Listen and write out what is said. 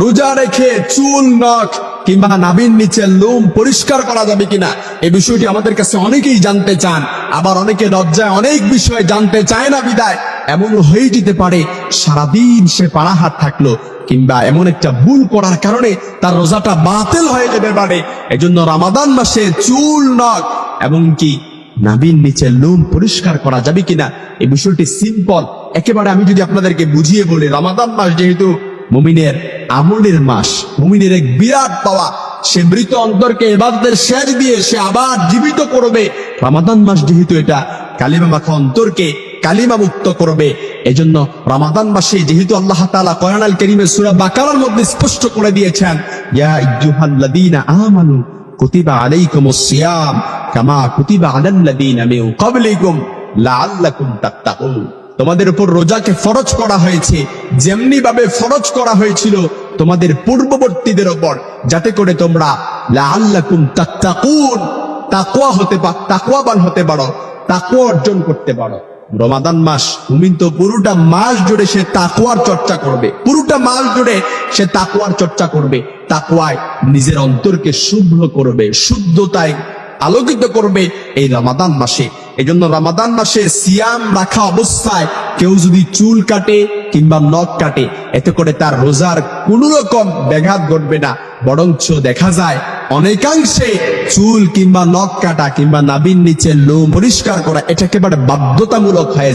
রোজা রেখে চুল নখ কিংবা নাবির নিচে লোম পরিষ্কার করা যাবে কিনা? এই বিষয়টি আমাদের কাছে অনেকেই জানতে চান। আবার অনেকে লজ্জায় অনেক বিষয় জানতে চায় না বিদায়। এমন হয়ে যেতে পারে, সারাদিন সে পাড়াহাট থাকল কিংবা এমন একটা ভুল করার কারণে তার রোজাটা বাতিল হয়ে যেতে পারে। এজন্য রামাদান মাসে চুল নখ এমনকি নাবির নিচে লোম পরিষ্কার করা যাবে কিনা? এই বিষয়টি সিম্পল একেবারে আমি যদি আপনাদেরকে বুঝিয়ে বলি, রমাদান মাস যেহেতু মুমিনের আমলের মাস, মুমিনের এক বিরাট পাওয়া। সে মৃত অন্তরকে এবাদতের শেষ দিয়ে সে আবার জীবিত করবে। রমাদান মাস যেহেতু এটা, কালিমা মাখা অন্তরকে কালিমা মুক্ত করবে। এজন্য রমাদান মাসে যেহেতু আল্লাহ তালা কোরআন আল কারীমের সূরা বাকারার মধ্যে স্পষ্ট করে দিয়েছেন, ইয়া আইয়ুহাল্লাযীনা আমানু কুতিবা আলাইকুমুস সিয়াম কামা কুতিবা আলাল্লাযীনা মিন ক্বাবলিকুম লাআল্লাকুম তাত্তাকুন তোমাদের উপর রোজাকে ফরজ করা হয়েছে। যেমনি ভাবে ফরজ করা হয়েছিল তোমাদের পূর্ববর্তীদের উপর। যাতে করে তোমরা তাকওয়া হতে পার তাকওয়াবান হতে পারো, তাকওয়া অর্জন করতে পারো। রমাদান মাস, মুমিন তো পুরোটা মাস জুড়ে সে তাকওয়ার চর্চা করবে। পুরোটা মাস জুড়ে সে তাকওয়ার চর্চা করবে। তাকুয়ায় নিজের অন্তরকে শুভ্র করবে, শুদ্ধতায় আলোকিত করবে এই রমাদান মাসে। এই জন্য রমাদান মাসে সিয়াম রাখা অবস্থায় কেউ যদি চুল কাটে কিংবা নখ কাটে, এতে করে তার রোজার কোন রকম ব্যাঘাত ঘটবে না। বরঞ্চ দেখা যায় অনেকাংশে চুল কিংবা নখ কাটা কিংবা নাবির নিচে লোম পরিষ্কার করা, এটা একেবারে বাধ্যতামূলক হয়ে